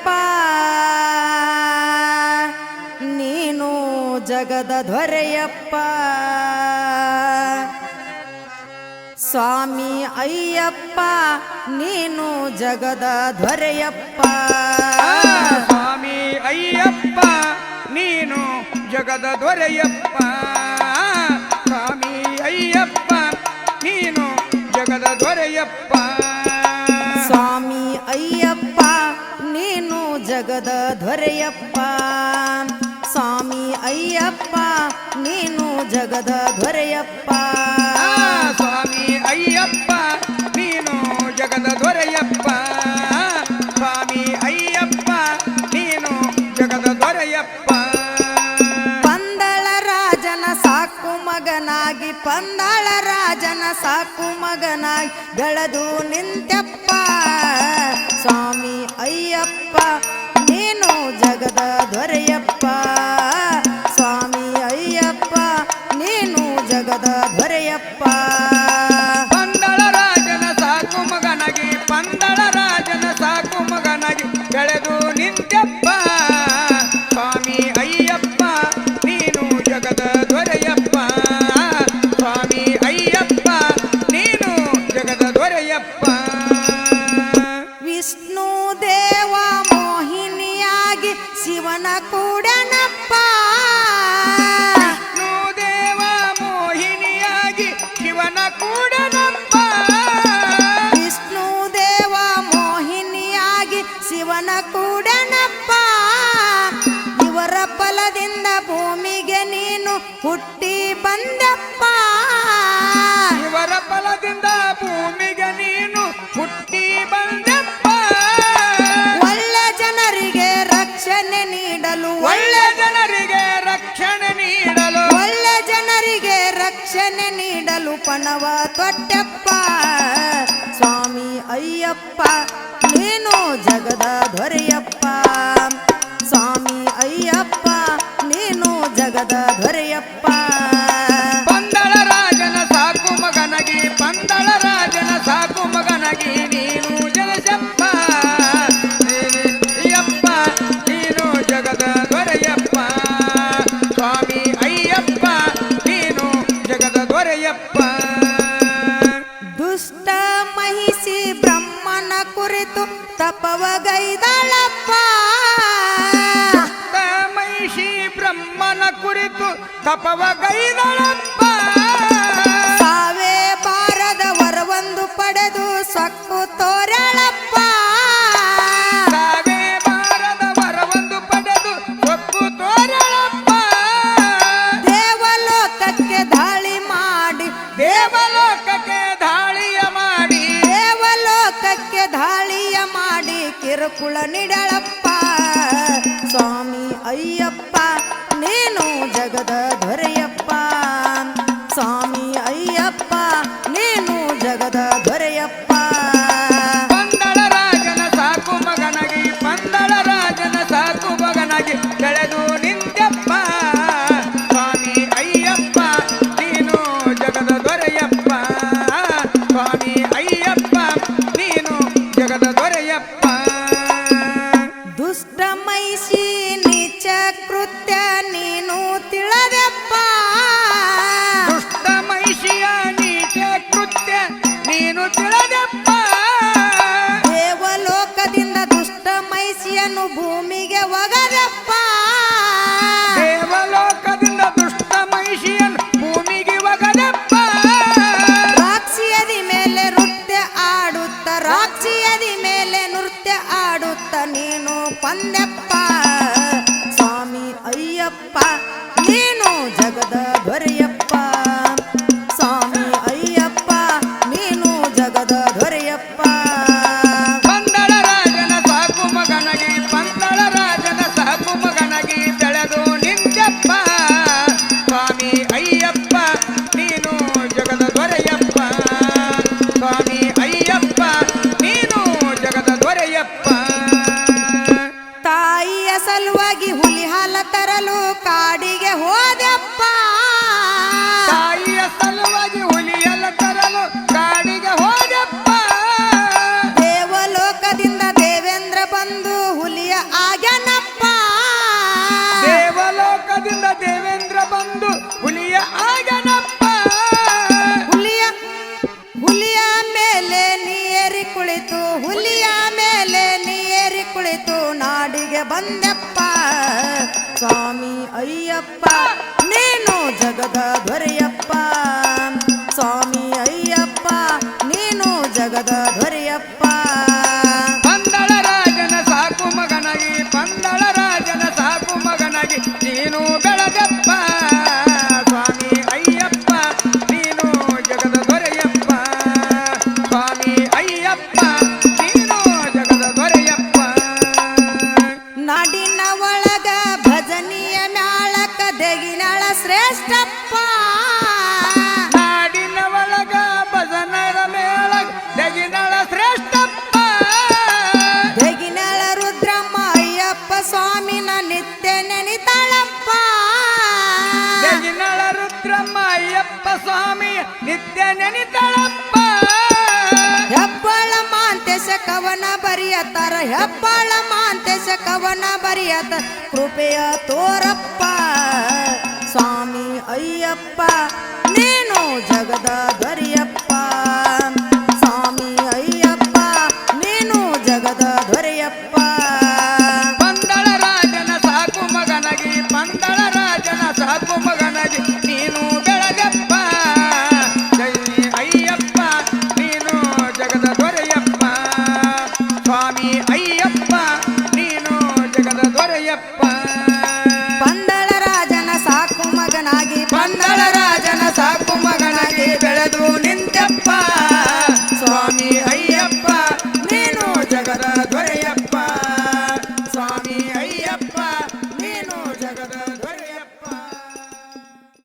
ಅಯ್ಯಪ್ಪ, ನೀನು ಜಗದ ದೊರೆಯಪ್ಪ. ಸ್ವಾಮಿ ಅಯ್ಯಪ್ಪ, ನೀನು ಜಗದ ದೊರೆಯಪ್ಪ. ಸ್ವಾಮಿ ಅಯ್ಯಪ್ಪ, ನೀನು ಜಗದ ದೊರೆಯಪ್ಪ. ಸ್ವಾಮಿ ಅಯ್ಯಪ್ಪ, ನೀನು ಜಗದ ದೊರೆಯಪ್ಪ. ಜಗದ ದೊರೆಯಪ್ಪ ಸ್ವಾಮಿ ಅಯ್ಯಪ್ಪ ನೀನು ಜಗದ ದೊರೆಯಪ್ಪ ಸಾಕು ಮಗನಾಗಿ ಬೆಳೆದು ನಿಂತ್ಯಪ್ಪ. ಸ್ವಾಮಿ ಅಯ್ಯಪ್ಪ ಶಿವನ ಕೂಡನಪ್ಪ. ವಿಷ್ಣು ದೇವ ಮೋಹಿನಿಯಾಗಿ ಶಿವನ ಕೂಡನಪ್ಪ. ವಿಷ್ಣು ದೇವ ಮೋಹಿನಿಯಾಗಿ ಶಿವನ ಕೂಡನಪ್ಪ. ಇವರ ಫಲದಿಂದ ಭೂಮಿಗೆ ನೀನು ಹುಟ್ಟಿ ಬಂದಪ್ಪ. ಇವರ ಫಲದಿಂದ ಭೂಮಿಗೆ ನೀಡಲು ಒಳ್ಳೆ ಜನರಿಗೆ ರಕ್ಷಣೆ ನೀಡಲು. ಒಳ್ಳೆ ಜನರಿಗೆ ರಕ್ಷಣೆ ನೀಡಲು ಪಣವ ತೊಟ್ಟಪ್ಪ ಸ್ವಾಮಿ ಅಯ್ಯಪ್ಪ ನೀನು ಜಗದ ದೊರೆಯಪ್ಪ. ಸ್ವಾಮಿ ಅಯ್ಯಪ್ಪ ನೀನು ಜಗದ ದೊರೆಯಪ್ಪ. ಬ್ರಹ್ಮನ ಕುರಿತು ತಪವ ಗೈದಳಪ್ಪ ಸಾವೇ ಬಾರದ ವರವೊಂದು ಪಡೆದು ಸಕ್ಕು ತೋರಳಪ್ಪ. ಸಾವೇ ಬಾರದ ವರವೊಂದು ಪಡೆದು ಸಕ್ಕು ತೋರಳಪ್ಪ. ದೇವಲೋಕಕ್ಕೆ ದಾಳಿ ಮಾಡಿ. ದೇವಲೋಕಕ್ಕೆ ದಾಳಿಯ ಮಾಡಿ. ದೇವಲೋಕಕ್ಕೆ ದಾಳಿಯ ಮಾಡಿ ಕಿರುಕುಳ ಅಯ್ಯಪ್ಪ ನೀನು ಜಗದ ದೊರೆಯಪ್ಪ ನೀನು ತಿಳಿದಪ್ಪ. ದುಷ್ಟ ಮಹಿಷಿಯ ನೀಚ ಕೃತ್ಯ ನೀನು ತಿಳಿದಪ್ಪ. ದೇವಲೋಕದಿಂದ ದುಷ್ಟ ಮೈಷಿಯನ್ನು ಭೂಮಿಗೆ ಒಗದಪ್ಪ. ದೇವಲೋಕದಿಂದ ದುಷ್ಟ ಮಹಿಷಿಯನ್ನು ಭೂಮಿಗೆ ಒಗದಪ್ಪ. ರಾಕ್ಷಿಯದಿ ಮೇಲೆ ನೃತ್ಯ ಆಡುತ್ತ ರಾಕ್ಷಿಯದಿ ಮೇಲೆ ನೃತ್ಯ ಆಡುತ್ತ ನೀನು ಸ್ವಾಮಿ ಅಯ್ಯಪ್ಪ ನೀನು errou? ಜಗದ ದೊರೆಯಪ್ಪ ಶ್ರೇಷ್ಠಪ್ಪ. ನಾಡಿನ ಒಳಗ ಭಜನರ ಮೇಳ ಜಗಿನಳ ಶ್ರೇಷ್ಠಪ್ಪ. ಜಗಿನಳ ರುದ್ರಮ್ಮ ಅಯ್ಯಪ್ಪ ಸ್ವಾಮಿನ ನಿತ್ಯ ನೆನಿತಾಳಪ್ಪ. ಜಗಿನಳ ರುದ್ರಮ್ಮ ಅಯ್ಯಪ್ಪ ಸ್ವಾಮಿ ನಿತ್ಯ ನೆನಿತಾಳಪ್ಪ. ಹೆಬ್ಬಾಳ ಮಾಂತೇಶ ಕವನ ಬರೆಯತ್ತಾರ ಹೆಬ್ಬಾಳ ಮಾಂತೇಶ ಕವನ ಬರಿಯತ ಕೃಪೆಯ ತೋರಪ್ಪ. ಸ್ವಾಮಿ ಅಯ್ಯಪ್ಪ ನೀನು ಜಗದ ದೊರೆಯಪ್ಪ. ra ra ra